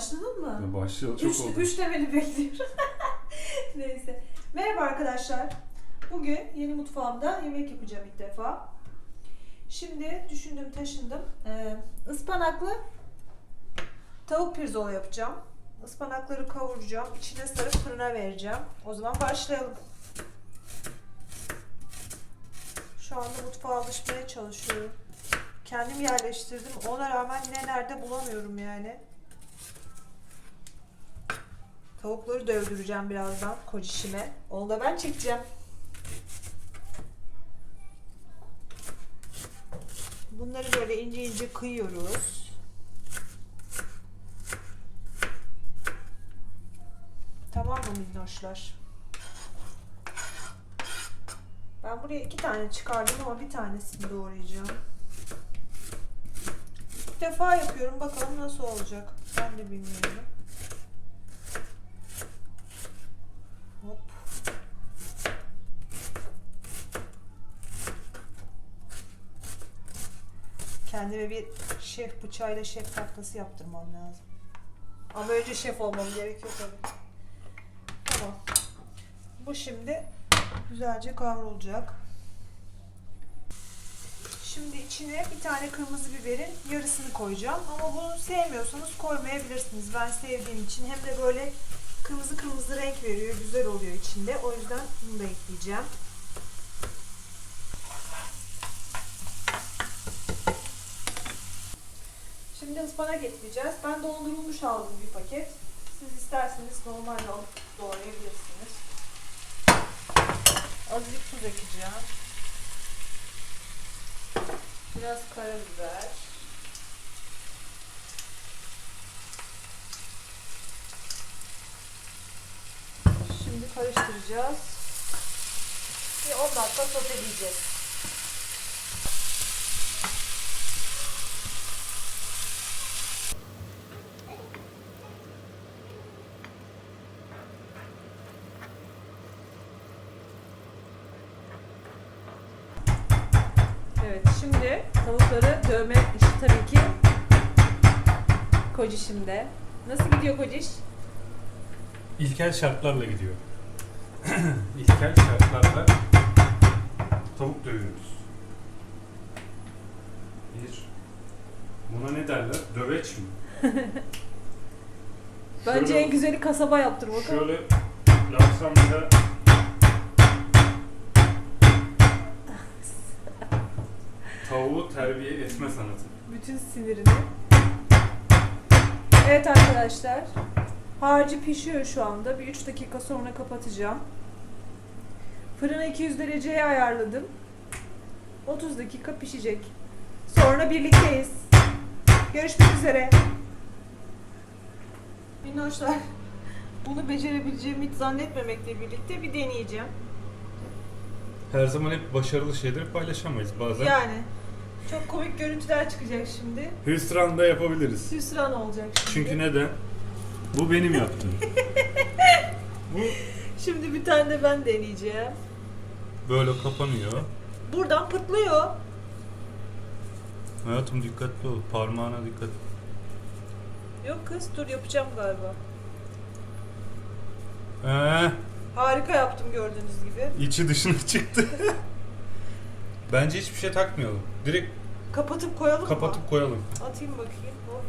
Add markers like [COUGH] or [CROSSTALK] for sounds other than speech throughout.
Başladın mı? Ya Başlayalı çok Üç, oldu. üç demeni bekliyorum. [LAUGHS] Neyse. Merhaba arkadaşlar. Bugün yeni mutfağımda yemek yapacağım ilk defa. Şimdi düşündüm taşındım. Ee, ıspanaklı tavuk pirzola yapacağım. Ispanakları kavuracağım. İçine sarıp fırına vereceğim. O zaman başlayalım. Şu anda mutfağa alışmaya çalışıyorum. Kendim yerleştirdim. Ona rağmen ne nerede bulamıyorum yani. Tavukları dövdüreceğim birazdan kocişime. Onu da ben çekeceğim. Bunları böyle ince ince kıyıyoruz. Tamam mı minnoşlar? Ben buraya iki tane çıkardım ama bir tanesini doğrayacağım. İlk defa yapıyorum. Bakalım nasıl olacak. Ben de bilmiyorum. Hop. Kendime bir şef bıçağıyla şef tahtası yaptırmam lazım. Ama önce şef olmam gerekiyor tabii. Tamam. Bu şimdi güzelce kavrulacak. Şimdi içine bir tane kırmızı biberin yarısını koyacağım. Ama bunu sevmiyorsanız koymayabilirsiniz. Ben sevdiğim için hem de böyle kırmızı kırmızı renk veriyor. Güzel oluyor içinde. O yüzden bunu da ekleyeceğim. Şimdi ıspanak ekleyeceğiz. Ben dondurulmuş aldım bir paket. Siz isterseniz normal alıp doğrayabilirsiniz. Azıcık tuz ekleyeceğim. Biraz karabiber. Şimdi karıştıracağız. Bir 10 dakika soteleyeceğiz. Kocişimde. Nasıl gidiyor kociş? İlkel şartlarla gidiyor. [CLEARS THROAT] İlkel şartlarla tavuk dövüyoruz. Bir, buna ne derler? Döveç mi? [LAUGHS] Bence Şöyle- en güzeli kasaba yaptır bakalım. Şöyle yapsam da [LAUGHS] tavuğu terbiye etme sanatı. Bütün sinirini. Evet arkadaşlar. Harcı pişiyor şu anda. Bir 3 dakika sonra kapatacağım. Fırını 200 dereceye ayarladım. 30 dakika pişecek. Sonra birlikteyiz. Görüşmek üzere. Minnoşlar. Bunu becerebileceğimi hiç zannetmemekle birlikte bir deneyeceğim. Her zaman hep başarılı şeyleri paylaşamayız bazen. Yani çok komik görüntüler çıkacak şimdi. Hüsran da yapabiliriz. Hüsran olacak şimdi. Çünkü neden? Bu benim yaptığım. [LAUGHS] Bu Şimdi bir tane de ben deneyeceğim. böyle kapanıyor. Buradan pıtlıyor. Hayatım dikkatli ol. Parmağına dikkat. Yok kız dur yapacağım galiba. Ee, Harika yaptım gördüğünüz gibi. içi dışına çıktı. [LAUGHS] Bence hiçbir şey takmayalım. Direkt Kapatıp koyalım mı? kapatıp koyalım. Atayım bakayım. Hop.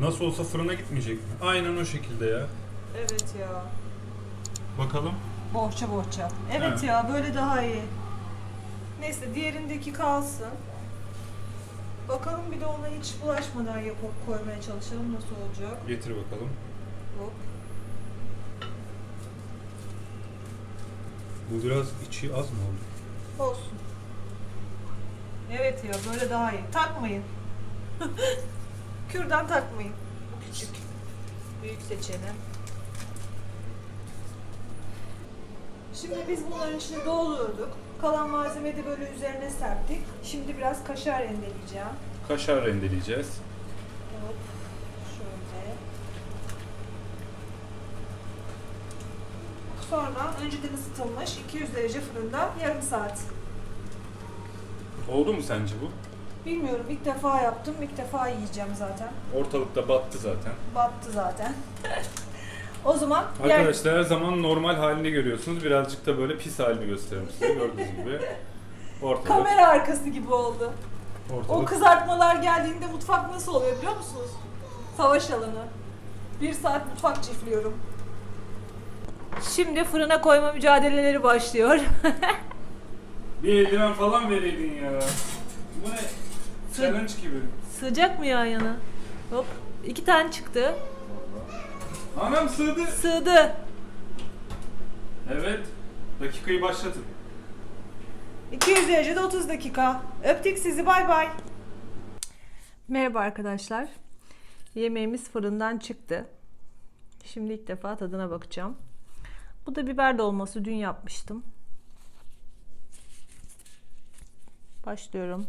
Nasıl olsa fırına gitmeyecek mi? Aynen o şekilde ya. Evet ya. Bakalım. Bohça bohça. Evet Ha. ya böyle daha iyi. Neyse diğerindeki kalsın. Bakalım bir de ona hiç bulaşmadan yapıp koymaya çalışalım nasıl olacak. Getir bakalım. Hop. Bu biraz içi az mı oldu? Olsun. Evet ya böyle daha iyi. Takmayın. [LAUGHS] Kürdan takmayın. Küçük. Büyük seçelim. Şimdi biz bunların içine doldurduk. Kalan malzemeyi de böyle üzerine serptik. Şimdi biraz kaşar rendeleyeceğim. Kaşar rendeleyeceğiz. Hop. Şöyle. Sonra önceden ısıtılmış 200 derece fırında yarım saat. Oldu mu sence bu? Bilmiyorum ilk defa yaptım. ilk defa yiyeceğim zaten. Ortalıkta battı zaten. Battı zaten. [LAUGHS] o zaman yer- Arkadaşlar her zaman normal halini görüyorsunuz. Birazcık da böyle pis halini gösteririm size gördüğünüz gibi. Ortalık, kamera arkası gibi oldu. O ortalık kızartmalar geldiğinde mutfak nasıl oluyor biliyor musunuz? Savaş alanı. Bir saat mutfak çiftliyorum. Şimdi fırına koyma mücadeleleri başlıyor. [LAUGHS] Bir eldiven falan vereydin ya. Bu ne? Challenge gibi. Sığacak mı ya yana? Hop. iki tane çıktı. Anam sığdı. Sığdı. Evet. Dakikayı başlatın. 200 derecede 30 dakika. Öptük sizi bay bay. Merhaba arkadaşlar. Yemeğimiz fırından çıktı. Şimdi ilk defa tadına bakacağım. Bu da biber dolması dün yapmıştım. Başlıyorum.